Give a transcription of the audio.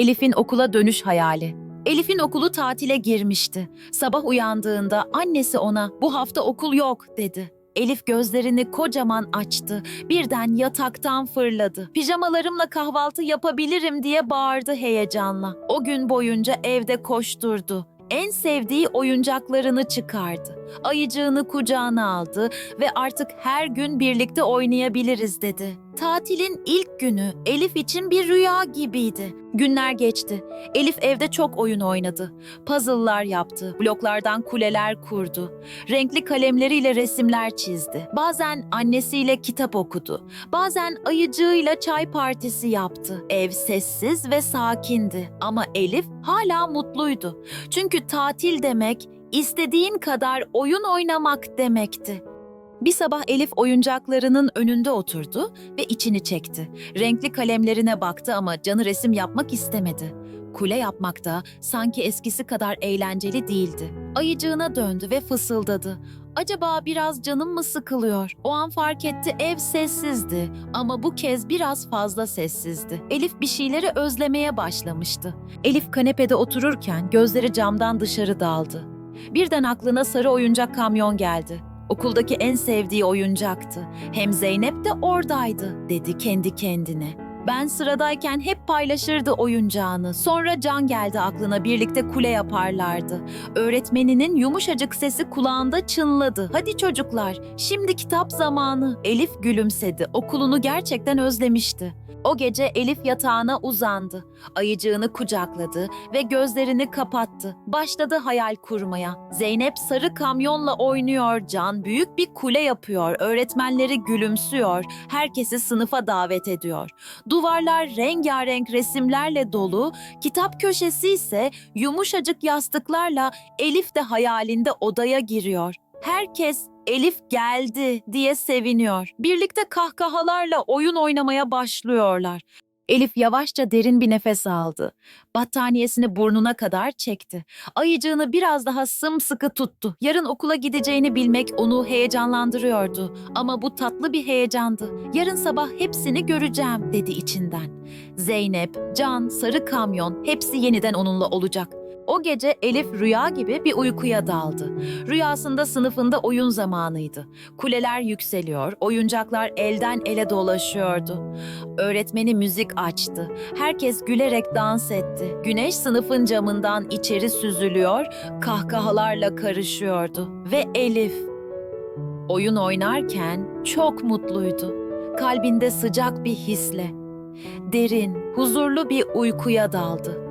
Elif'in okula dönüş hayali. Elif'in okulu tatile girmişti. Sabah uyandığında annesi ona "Bu hafta okul yok." dedi. Elif gözlerini kocaman açtı. Birden yataktan fırladı. Pijamalarımla kahvaltı yapabilirim diye bağırdı heyecanla. O gün boyunca evde koşturdu. En sevdiği oyuncaklarını çıkardı. Ayıcığını kucağına aldı ve artık her gün birlikte oynayabiliriz dedi. Tatilin ilk günü Elif için bir rüya gibiydi. Günler geçti. Elif evde çok oyun oynadı. Puzzle'lar yaptı, bloklardan kuleler kurdu. Renkli kalemleriyle resimler çizdi. Bazen annesiyle kitap okudu. Bazen ayıcığıyla çay partisi yaptı. Ev sessiz ve sakindi ama Elif hala mutluydu. Çünkü tatil demek istediğin kadar oyun oynamak demekti. Bir sabah Elif oyuncaklarının önünde oturdu ve içini çekti. Renkli kalemlerine baktı ama canı resim yapmak istemedi. Kule yapmak da sanki eskisi kadar eğlenceli değildi. Ayıcığına döndü ve fısıldadı. Acaba biraz canım mı sıkılıyor? O an fark etti ev sessizdi ama bu kez biraz fazla sessizdi. Elif bir şeyleri özlemeye başlamıştı. Elif kanepede otururken gözleri camdan dışarı daldı. Birden aklına sarı oyuncak kamyon geldi. Okuldaki en sevdiği oyuncaktı. Hem Zeynep de oradaydı, dedi kendi kendine. Ben sıradayken hep paylaşırdı oyuncağını. Sonra Can geldi aklına birlikte kule yaparlardı. Öğretmeninin yumuşacık sesi kulağında çınladı. Hadi çocuklar, şimdi kitap zamanı. Elif gülümsedi. Okulunu gerçekten özlemişti. O gece Elif yatağına uzandı. Ayıcığını kucakladı ve gözlerini kapattı. Başladı hayal kurmaya. Zeynep sarı kamyonla oynuyor, Can büyük bir kule yapıyor, öğretmenleri gülümsüyor, herkesi sınıfa davet ediyor. Duvarlar rengarenk resimlerle dolu, kitap köşesi ise yumuşacık yastıklarla Elif de hayalinde odaya giriyor. Herkes Elif geldi diye seviniyor. Birlikte kahkahalarla oyun oynamaya başlıyorlar. Elif yavaşça derin bir nefes aldı. Battaniyesini burnuna kadar çekti. Ayıcığını biraz daha sımsıkı tuttu. Yarın okula gideceğini bilmek onu heyecanlandırıyordu. Ama bu tatlı bir heyecandı. Yarın sabah hepsini göreceğim dedi içinden. Zeynep, Can, Sarı Kamyon hepsi yeniden onunla olacak. O gece Elif rüya gibi bir uykuya daldı. Rüyasında sınıfında oyun zamanıydı. Kuleler yükseliyor, oyuncaklar elden ele dolaşıyordu. Öğretmeni müzik açtı. Herkes gülerek dans etti. Güneş sınıfın camından içeri süzülüyor, kahkahalarla karışıyordu. Ve Elif oyun oynarken çok mutluydu. Kalbinde sıcak bir hisle. Derin, huzurlu bir uykuya daldı.